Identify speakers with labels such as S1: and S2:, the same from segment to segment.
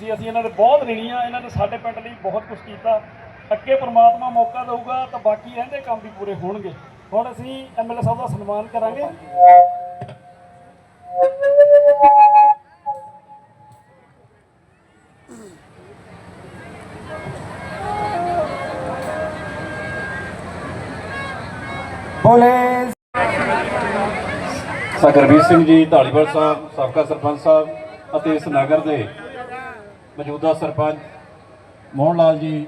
S1: ਸੀ ਅਸੀਂ ਇਹਨਾਂ ਦੇ ਬਹੁਤ ঋਣੀ ਆ ਇਹਨਾਂ ਨੇ ਸਾਡੇ ਪਿੰਡ ਲਈ ਬਹੁਤ ਕੁਝ ਕੀਤਾ। ਅੱਗੇ ਪ੍ਰਮਾਤਮਾ ਮੌਕਾ ਦਊਗਾ ਤਾਂ ਬਾਕੀ ਰਹਿੰਦੇ ਕੰਮ ਵੀ ਪੂਰੇ ਹੋਣਗੇ। ਹੁਣ ਅਸੀਂ ਐਮਐਲਏ ਸਾਹਿਬ ਦਾ ਸਨਮਾਨ ਕਰਾਂਗੇ।
S2: ਬੋਲੇ।
S3: ਸਿੰਘ ਜੀ ਢਾਲੀਵਾਲ ਸਾਹਿਬ ਸਾਬਕਾ ਸਰਪੰਚ ਸਾਹਿਬ ਅਤੇ ਇਸ ਨਗਰ ਦੇ ਮੌਜੂਦਾ ਸਰਪੰਚ ਮੋਹਨ ਲਾਲ ਜੀ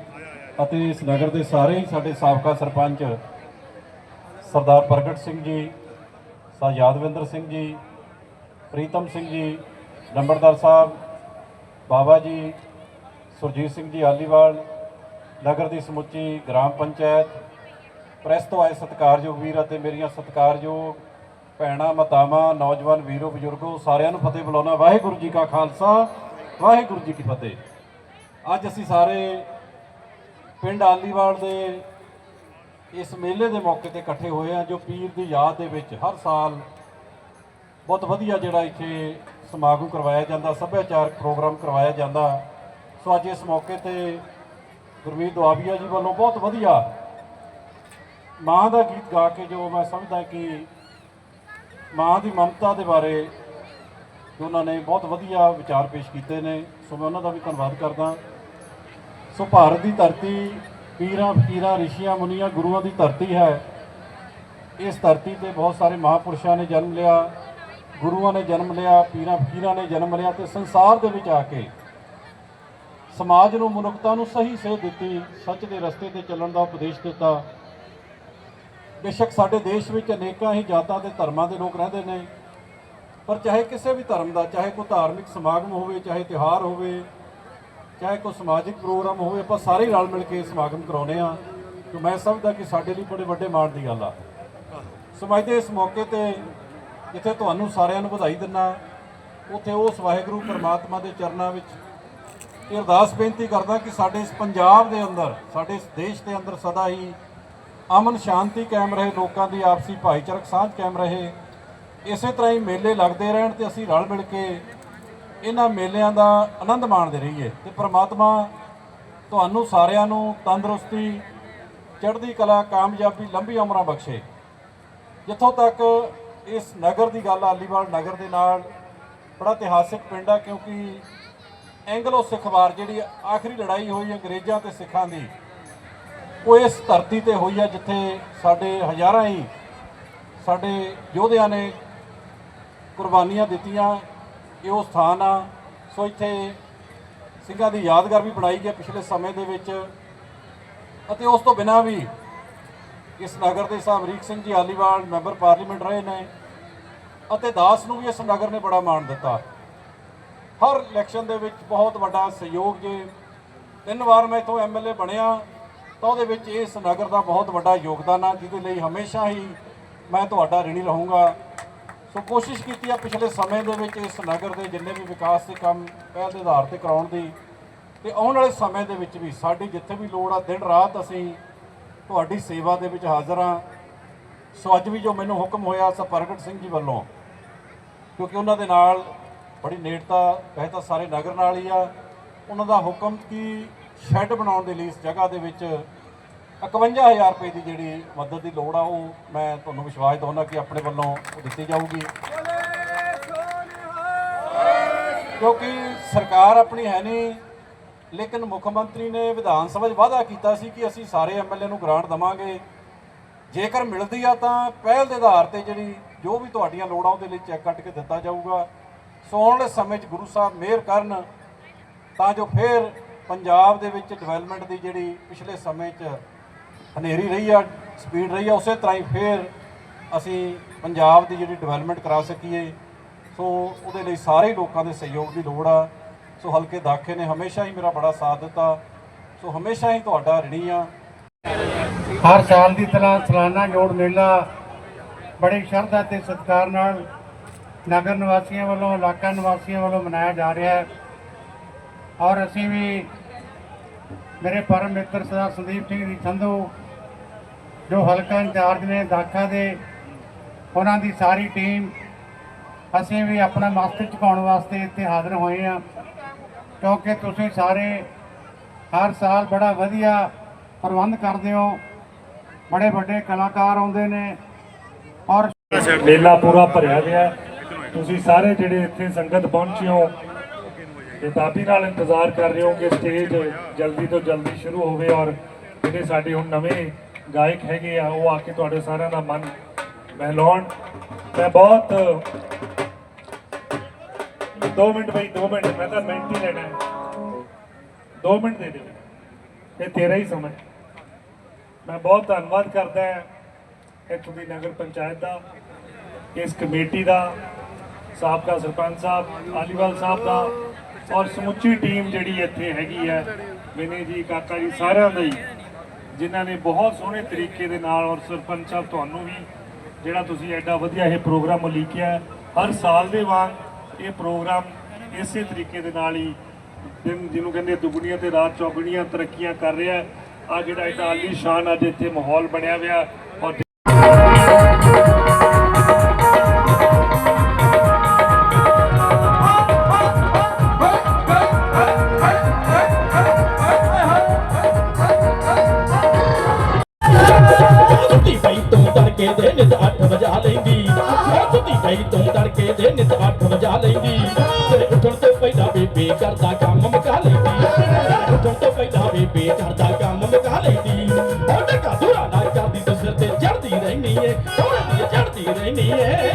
S3: ਅਤੇ ਇਸ ਨਗਰ ਦੇ ਸਾਰੇ ਹੀ ਸਾਡੇ ਸਾਬਕਾ ਸਰਪੰਚ ਸਰਦਾਰ ਪ੍ਰਗਟ ਸਿੰਘ ਜੀ, ਸਾ ਯਾਦਵਿੰਦਰ ਸਿੰਘ ਜੀ, ਪ੍ਰੀਤਮ ਸਿੰਘ ਜੀ, ਨੰਬਰਦਾਰ ਸਾਹਿਬ, ਬਾਬਾ ਜੀ, ਸੁਰਜੀਤ ਸਿੰਘ ਜੀ ਆਲੀਵਾਲ, ਨਗਰ ਦੀ ਸਮੁੱਚੀ ਗ੍ਰਾਮ ਪੰਚਾਇਤ, ਪ੍ਰੈਸ ਤੋਂ ਆਏ ਸਤਿਕਾਰਯੋਗ ਵੀਰ ਅਤੇ ਮੇਰੀਆਂ ਸਤਿਕਾਰਯੋਗ ਭੈਣਾਂ, ਮਾਤਾਵਾਂ, ਨੌਜਵਾਨ ਵੀਰੋ, ਬਜ਼ੁਰਗੋ, ਸਾਰਿਆਂ ਨੂੰ ਫਤਿਹ ਬੁਲਾਉਣਾ। ਵਾਹਿਗੁਰੂ ਜੀ ਕਾ ਖਾਲਸਾ ਵਾਹਿਗੁਰੂ ਜੀ ਕੀ ਫਤਿਹ। ਅੱਜ ਅਸੀਂ ਸਾਰੇ ਪਿੰਡ ਆਲੀਵਾਲ ਦੇ ਇਸ ਮੇਲੇ ਦੇ ਮੌਕੇ ਤੇ ਇਕੱਠੇ ਹੋਏ ਆ ਜੋ ਪੀਰ ਦੀ ਯਾਦ ਦੇ ਵਿੱਚ ਹਰ ਸਾਲ ਬਹੁਤ ਵਧੀਆ ਜਿਹੜਾ ਇੱਥੇ ਸਮਾਗਮ ਕਰਵਾਇਆ ਜਾਂਦਾ, ਸੱਭਿਆਚਾਰਕ ਪ੍ਰੋਗਰਾਮ ਕਰਵਾਇਆ ਜਾਂਦਾ। ਸੋ ਅੱਜ ਇਸ ਮੌਕੇ ਤੇ ਗੁਰਮੀਤ ਦੁਆਬੀਆ ਜੀ ਵੱਲੋਂ ਬਹੁਤ ਵਧੀਆ ਮਾਂ ਦਾ ਗੀਤ ਗਾ ਕੇ ਜੋ ਮੈਂ ਸਮਝਦਾ ਕਿ ਮਾਂ ਦੀ ਮਮਤਾ ਦੇ ਬਾਰੇ ਜੋ ਉਹਨਾਂ ਨੇ ਬਹੁਤ ਵਧੀਆ ਵਿਚਾਰ ਪੇਸ਼ ਕੀਤੇ ਨੇ। ਸੋ ਮੈਂ ਉਹਨਾਂ ਦਾ ਵੀ ਧੰਨਵਾਦ ਕਰਦਾ। ਸੋ ਭਾਰਤ ਦੀ ਧਰਤੀ ਪੀਰਾਂ, ਫਕੀਰਾਂ, ਰਿਸ਼ੀਆਂ, ਮੁਨੀਆਂ, ਗੁਰੂਆਂ ਦੀ ਧਰਤੀ ਹੈ। ਇਸ ਧਰਤੀ ਤੇ ਬਹੁਤ ਸਾਰੇ ਮਹਾਪੁਰਸ਼ਾਂ ਨੇ ਜਨਮ ਲਿਆ, ਗੁਰੂਆਂ ਨੇ ਜਨਮ ਲਿਆ, ਪੀਰਾਂ, ਫਕੀਰਾਂ ਨੇ ਜਨਮ ਲਿਆ ਤੇ ਸੰਸਾਰ ਦੇ ਵਿੱਚ ਆ ਕੇ ਸਮਾਜ ਨੂੰ, ਮਨੁੱਖਤਾ ਨੂੰ ਸਹੀ ਸੇਧ ਦਿੱਤੀ, ਸੱਚ ਦੇ ਰਸਤੇ ਤੇ ਚੱਲਣ ਦਾ ਉਪਦੇਸ਼ ਦਿੱਤਾ। ਬੇਸ਼ੱਕ ਸਾਡੇ ਦੇਸ਼ ਵਿੱਚ ਅਨੇਕਾਂ ਹੀ ਜਾਤਾਂ ਤੇ ਧਰਮਾਂ ਦੇ ਲੋਕ ਰਹਿੰਦੇ ਨੇ। ਪਰ ਚਾਹੇ ਕਿਸੇ ਵੀ ਧਰਮ ਦਾ, ਚਾਹੇ ਕੋਈ ਧਾਰਮਿਕ ਸਮਾਗਮ ਹੋਵੇ, ਚਾਹੇ ਤਿਉਹਾਰ ਹੋਵੇ, ਚਾਹੇ ਕੋਈ ਸਮਾਜਿਕ ਪ੍ਰੋਗਰਾਮ ਹੋਵੇ, ਆਪਾਂ ਸਾਰੇ ਰਲ ਮਿਲ ਕੇ ਸਮਾਗਮ ਕਰਾਉਨੇ ਆ ਤੇ ਮੈਂ ਸਮਝਦਾ ਕਿ ਸਾਡੇ ਲਈ ਬੜੇ ਵੱਡੇ ਮਾਣ ਦੀ ਗੱਲ ਆ। ਸੋ ਮੈਂ ਇਸ ਮੌਕੇ ਤੇ ਜਿੱਥੇ ਤੁਹਾਨੂੰ ਸਾਰਿਆਂ ਨੂੰ ਵਧਾਈ ਦਿੰਨਾ ਉੱਥੇ ਉਸ ਵਾਹਿਗੁਰੂ ਪਰਮਾਤਮਾ ਦੇ ਚਰਨਾਂ ਵਿੱਚ ਇਹ ਅਰਦਾਸ ਬੇਨਤੀ ਕਰਦਾ ਕਿ ਸਾਡੇ ਇਸ ਪੰਜਾਬ ਦੇ ਅੰਦਰ, ਸਾਡੇ ਇਸ ਦੇਸ਼ ਦੇ ਅੰਦਰ ਸਦਾ ਹੀ ਅਮਨ ਸ਼ਾਂਤੀ ਕਾਇਮ ਰਹੇ, ਲੋਕਾਂ ਦੀ ਆਪਸੀ ਭਾਈਚਾਰਕ ਸਾਂਝ ਕਾਇਮ ਰਹੇ। ਇਸੇ ਤਰ੍ਹਾਂ ਹੀ ਮੇਲੇ ਲੱਗਦੇ ਰਹਿਣ ਤੇ ਅਸੀਂ ਰਲ ਮਿਲ ਕੇ ਇਹਨਾਂ ਮੇਲਿਆਂ ਦਾ ਆਨੰਦ ਮਾਣਦੇ ਰਹੀਏ ਤੇ ਪ੍ਰਮਾਤਮਾ ਤੁਹਾਨੂੰ ਸਾਰਿਆਂ ਨੂੰ ਤੰਦਰੁਸਤੀ, ਚੜ੍ਹਦੀ ਕਲਾ, ਕਾਮਯਾਬੀ ਲੰਬੀ ਉਮਰਾਂ ਬਖਸ਼ੇ। ਜਿੱਥੋਂ ਤੱਕ ਇਸ ਨਗਰ ਦੀ ਗੱਲ ਆਲੀਵਾਲ ਨਗਰ ਦੇ ਨਾਲ ਬੜਾ ਇਤਿਹਾਸਿਕ ਪਿੰਡ ਆ, ਕਿਉਂਕਿ ਐਂਗਲੋ ਸਿੱਖ ਵਾਰ ਜਿਹੜੀ ਆਖਰੀ ਲੜਾਈ ਹੋਈ ਅੰਗਰੇਜ਼ਾਂ ਤੇ ਸਿੱਖਾਂ ਦੀ, ਉਹ ਇਸ ਧਰਤੀ ਤੇ ਹੋਈ ਆ, ਜਿੱਥੇ ਸਾਡੇ ਹਜ਼ਾਰਾਂ ਹੀ ਸਾਡੇ ਯੋਧਿਆਂ ਨੇ ਕੁਰਬਾਨੀਆਂ ਦਿੱਤੀਆਂ, ਇਹ ਉਹ ਸਥਾਨ ਆ। ਸੋ ਇੱਥੇ ਸਿੰਘਾਂ ਦੀ ਯਾਦਗਾਰ ਵੀ ਬਣਾਈ ਗਈ ਪਿਛਲੇ ਸਮੇਂ ਦੇ ਵਿੱਚ। ਅਤੇ ਉਸ ਤੋਂ ਬਿਨਾਂ ਵੀ ਇਸ ਨਗਰ ਦੇ ਸਾਹਿਬ ਅਮਰੀਕ ਸਿੰਘ ਜੀ ਆਲੀਵਾਲ ਮੈਂਬਰ ਪਾਰਲੀਮੈਂਟ ਰਹੇ ਨੇ ਅਤੇ ਦਾਸ ਨੂੰ ਵੀ ਇਸ ਨਗਰ ਨੇ ਬੜਾ ਮਾਣ ਦਿੱਤਾ। ਹਰ ਇਲੈਕਸ਼ਨ ਦੇ ਵਿੱਚ ਬਹੁਤ ਵੱਡਾ ਸਹਿਯੋਗ ਜੇ। ਤਿੰਨ ਵਾਰ ਮੈਂ ਇਥੋਂ ਐਮਐਲਏ ਬਣਿਆ, ਤਾਂ ਉਹਦੇ ਵਿੱਚ ਇਸ ਨਗਰ ਦਾ ਬਹੁਤ ਵੱਡਾ ਯੋਗਦਾਨ ਆ, ਜਿਹਦੇ ਲਈ ਹਮੇਸ਼ਾ ਹੀ ਮੈਂ ਤੁਹਾਡਾ ਰਿਣੀ ਰਹੂੰਗਾ। ਸੋ ਕੋਸ਼ਿਸ਼ ਕੀਤੀ ਆ ਪਿਛਲੇ ਸਮੇਂ ਦੇ ਵਿੱਚ ਇਸ ਨਗਰ ਦੇ ਜਿੰਨੇ ਵੀ ਵਿਕਾਸ ਦੇ ਕੰਮ ਪਹਿਲ ਦੇ ਆਧਾਰ ਤੇ ਕਰਾਉਣ ਦੀ ਤੇ ਆਉਣ ਵਾਲੇ ਸਮੇਂ ਦੇ ਵਿੱਚ ਵੀ ਸਾਡੀ ਜਿੱਥੇ ਵੀ ਲੋੜ ਆ, ਦਿਨ ਰਾਤ ਅਸੀਂ ਤੁਹਾਡੀ ਸੇਵਾ ਦੇ ਵਿੱਚ ਹਾਜ਼ਰ ਆ। ਸੋ ਅੱਜ ਵੀ ਜੋ ਮੈਨੂੰ ਹੁਕਮ ਹੋਇਆ ਸਾ ਪ੍ਰਗਟ ਸਿੰਘ ਜੀ ਵੱਲੋਂ, ਕਿਉਂਕਿ ਉਹਨਾਂ ਦੇ ਨਾਲ ਬੜੀ ਨੇੜਤਾ, ਵੈਸੇ ਤਾਂ ਸਾਰੇ ਨਗਰ ਨਾਲ ਹੀ ਆ, ਉਹਨਾਂ ਦਾ ਹੁਕਮ ਕਿ ਸ਼ੈੱਡ ਬਣਾਉਣ ਦੇ ਲਈ ਇਸ ਜਗ੍ਹਾ ਦੇ ਵਿੱਚ 51000 ਰੁਪਏ ਦੀ ਜਿਹੜੀ ਮਦਦ ਦੀ ਲੋੜ ਆ, ਉਹ ਮੈਂ ਤੁਹਾਨੂੰ ਵਿਸ਼ਵਾਸ ਦਿਵਾਉਣਾ ਕਿ ਆਪਣੇ ਵੱਲੋਂ ਉਹ ਦਿੱਤੀ ਜਾਊਗੀ। ਕਿਉਂਕਿ ਸਰਕਾਰ ਆਪਣੀ ਹੈ ਨਹੀਂ, ਲੇਕਿਨ ਮੁੱਖ ਮੰਤਰੀ ਨੇ ਵਿਧਾਨ ਸਭਾ 'ਚ ਵਾਅਦਾ ਕੀਤਾ ਸੀ ਕਿ ਅਸੀਂ ਸਾਰੇ ਐਮਐਲਏ ਨੂੰ ਗ੍ਰਾਂਟ ਦਵਾਂਗੇ। ਜੇਕਰ ਮਿਲਦੀ ਆ ਤਾਂ ਪਹਿਲ ਦੇ ਆਧਾਰ ਤੇ ਜਿਹੜੀ ਜੋ ਵੀ ਤੁਹਾਡੀਆਂ ਲੋੜਾਂ, ਉਹਦੇ ਲਈ ਚੈੱਕ ਕੱਟ ਕੇ ਦਿੱਤਾ ਜਾਊਗਾ। ਸੋ ਆਉਣ ਵਾਲੇ ਸਮੇਂ 'ਚ ਗੁਰੂ ਸਾਹਿਬ ਮਿਹਰ ਕਰਨ, ਤਾਂ ਜੋ ਫਿਰ ਪੰਜਾਬ ਦੇ ਵਿੱਚ ਡਿਵੈਲਪਮੈਂਟ ਦੀ ਜਿਹੜੀ ਪਿਛਲੇ ਸਮੇਂ 'ਚ ਹਨੇਰੀ ਰਹੀ ਆ ਸਪੀਡ ਰਹੀ ਆ, ਉਸੇ ਤਰ੍ਹਾਂ ਹੀ ਫਿਰ ਅਸੀਂ ਪੰਜਾਬ ਦੀ ਜਿਹੜੀ ਡਿਵੈਲਪਮੈਂਟ ਕਰਾ ਸਕੀਏ। ਸੋ ਉਹਦੇ ਲਈ ਸਾਰੇ ਲੋਕਾਂ ਦੇ ਸਹਿਯੋਗ ਦੀ ਲੋੜ ਆ। ਸੋ ਹਲਕੇ ਦਾਖੇ ਨੇ ਹਮੇਸ਼ਾ ਹੀ ਮੇਰਾ ਬੜਾ ਸਾਥ ਦਿੱਤਾ। ਸੋ ਹਮੇਸ਼ਾ ਹੀ ਤੁਹਾਡਾ ਰਿਣੀ ਆ।
S2: ਹਰ ਸਾਲ ਦੀ ਤਰ੍ਹਾਂ ਸਾਲਾਨਾ ਜੋੜ ਮੇਲਾ ਬੜੀ ਸ਼ਰਧਾ ਤੇ ਸਤਿਕਾਰ ਨਾਲ ਨਗਰ ਨਿਵਾਸੀਆਂ ਵੱਲੋਂ, ਇਲਾਕਾ ਨਿਵਾਸੀਆਂ ਵੱਲੋਂ ਮਨਾਇਆ ਜਾ ਰਿਹਾ ਹੈ। ਔਰ ਅਸੀਂ ਵੀ ਮੇਰੇ ਪਰਮ ਮਿੱਤਰ ਸਰਦਾਰ ਸੰਦੀਪ ਸਿੰਘ ਜੀ ਸੰਧੂ ਜੋ ਹਲਕਾ ਇੰਚਾਰਜ ਨੇ, ਦਾਖਾ ਦੇ, ਉਹਨਾਂ ਦੀ ਸਾਰੀ ਟੀਮ, ਅਸੀਂ ਵੀ ਆਪਣਾ ਮਸਤ ਝੁਕਾਉਣ ਵਾਸਤੇ ਇੱਥੇ ਹਾਜ਼ਰ ਹੋਏ ਹਾਂ। ਕਿਉਂਕਿ ਤੁਸੀਂ ਸਾਰੇ ਹਰ ਸਾਲ ਬੜਾ ਵਧੀਆ ਪ੍ਰਬੰਧ ਕਰਦੇ ਹੋ। ਬੜੇ ਵੱਡੇ ਕਲਾਕਾਰ ਆਉਂਦੇ ਨੇ ਔਰ
S4: ਮੇਲਾ ਪੂਰਾ ਭਰਿਆ ਗਿਆ ਤੁਸੀਂ ਸਾਰੇ ਜਿਹੜੇ ਇੱਥੇ ਸੰਗਤ ਪਹੁੰਚੇ ਹੋ ਬੇਤਾਬੀ ਨਾਲ ਇੰਤਜ਼ਾਰ ਕਰ ਰਹੇ ਹੋ ਕਿ ਸਟੇਜ ਜਲਦੀ ਤੋਂ ਜਲਦੀ ਸ਼ੁਰੂ ਹੋਵੇ ਔਰ ਜਿਹੜੇ ਸਾਡੇ ਹੁਣ ਨਵੇਂ ਗਾਇਕ ਹੈਗੇ ਆ, ਉਹ ਆ ਕੇ ਤੁਹਾਡੇ ਸਾਰਿਆਂ ਦਾ ਮਨ ਮਹਿਲਾਉਣ। ਮੈਂ ਬਹੁਤ 2 ਮਿੰਟ ਬਈ 2 ਮਿੰਟ, ਮੈਂ ਤਾਂ ਮਿੰਟ ਹੀ ਲੈਣਾ ਹੈ। 2 ਮਿੰਟ ਦੇ ਦਿਓ। ਇਹ ਤੇਰਾ ਹੀ ਸਮਾਂ ਮੈਂ ਬਹੁਤ ਧੰਨਵਾਦ ਕਰਦਾ ਹਾਂ ਇੱਥੋਂ ਦੀ ਨਗਰ ਪੰਚਾਇਤ ਦਾ, ਇਸ ਕਮੇਟੀ ਦਾ, ਸਾਬਕਾ ਸਰਪੰਚ ਸਾਹਿਬ, ਆਲੀਵਾਲ ਸਾਹਿਬ ਦਾ, ਔਰ ਸਮੁੱਚੀ ਟੀਮ ਜਿਹੜੀ ਇੱਥੇ ਹੈਗੀ ਹੈ ਮੈਨੇ ਜੀ, ਕਾਕਾ ਜੀ ਸਾਰਿਆਂ ਦਾ ਹੀ। ਜਿਨ੍ਹਾਂ ਨੇ ਬਹੁਤ ਸੋਹਣੇ ਤਰੀਕੇ ਦੇ ਨਾਲ, ਔਰ ਸਰਪੰਚ ਸਾਹਿਬ ਤੁਹਾਨੂੰ ਵੀ ਜਿਹੜਾ ਤੁਸੀਂ ਐਡਾ ਵਧੀਆ ਇਹ ਪ੍ਰੋਗਰਾਮ ਉਲੀਕਿਆ ਹਰ ਸਾਲ ਦੇ ਵਾਂਗ ਇਹ ਪ੍ਰੋਗਰਾਮ ਇਸੇ ਤਰੀਕੇ ਦੇ ਨਾਲ ਹੀ ਦਿਨ ਜਿਹਨੂੰ ਕਹਿੰਦੇ ਦੁਗਣੀਆਂ ਤੇ ਰਾਤ ਚੌਗਣੀਆਂ ਤਰੱਕੀਆਂ ਕਰ ਰਿਹਾ ਆ ਜਿਹੜਾ ਐਡਾ ਆਲੀਸ਼ਾਨ ਅੱਜ ਇੱਥੇ ਮਾਹੌਲ ਬਣਿਆ ਹੋਇਆ
S5: ਤੜਕੇ ਦੇ ਨਿਤ 8 ਵਜਾ ਲੈਂਦੀ। ਸੁੱਤੀ ਪਈ ਤੂੰ ਤੜਕੇ ਦੇ ਨਿਤ 8 ਵਜਾ ਲੈਂਦੀ। ਤੇਰੇ ਉੱਠਣ ਤੋਂ ਪਹਿਲਾਂ ਬੇਬੇ ਕਰਦਾ ਕੰਮ ਮੁਕਾ ਲੈਂਦੀ। ਤੇਰੇ ਉੱਠਣ ਤੋਂ ਪਹਿਲਾਂ ਬੇਬੇ ਕਰਦਾ ਕੰਮ ਮੁਕਾ ਲੈਂਦੀ। ਉਹ ਟਕਾ ਦੂਰਾ ਨਾ ਕਰਦੀ ਤੇ ਸਿਰ ਤੇ ਚੜਦੀ ਰਹਿਨੀ ਏ। ਚੜਦੀ ਚੜਦੀ ਰਹਿਨੀ ਏ।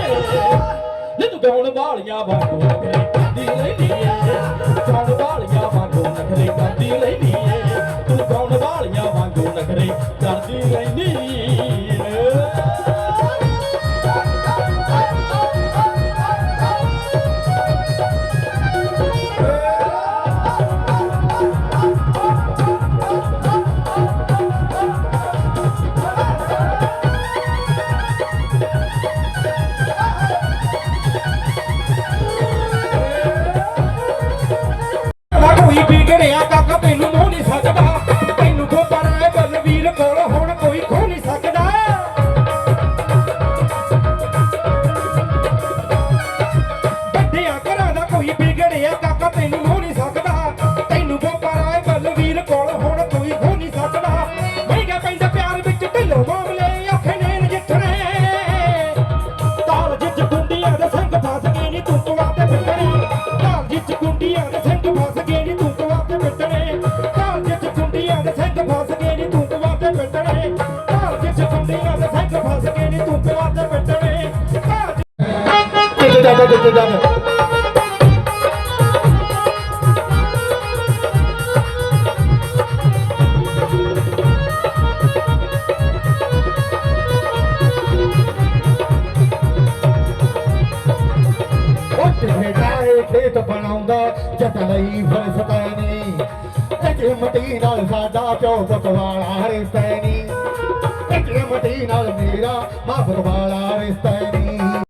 S5: ਨੀ ਤੂੰ ਗਾਉਣ ਵਾਲੀਆਂ ਵਾਂਗੂ ਨਖਰੇ ਕਰਦੀ ਰਹਿਨੀ ਏ। ਗਾਉਣ ਵਾਲੀਆਂ ਵਾਂਗੂ ਨਖਰੇ ਕਰਦੀ ਰਹਿਨੀ ਏ। ਤੂੰ ਗਾਉਣ ਵਾਲੀਆਂ ਵਾਂਗੂ ਨਖਰੇ ਕਰਦੀ ਰਹਿਨੀ ਜਿੱਚ ਦਾਦਾ ਖੇਤ ਬਣਾਉਂਦਾ ਜੱਟ ਲਈ ਫਲਸਤੈਨੀ ਇੱਕ ਮਟੀ ਨਾਲ ਸਾਡਾ ਚੌਪਟ ਵਾਲਾ ਰਿਸ਼ਤਾ ਨੀ। ਇੱਕ ਮਟੀ ਨਾਲ ਮੇਰਾ ਮਾਫਰ ਵਾਲਾ ਰਿਸ਼ਤਾ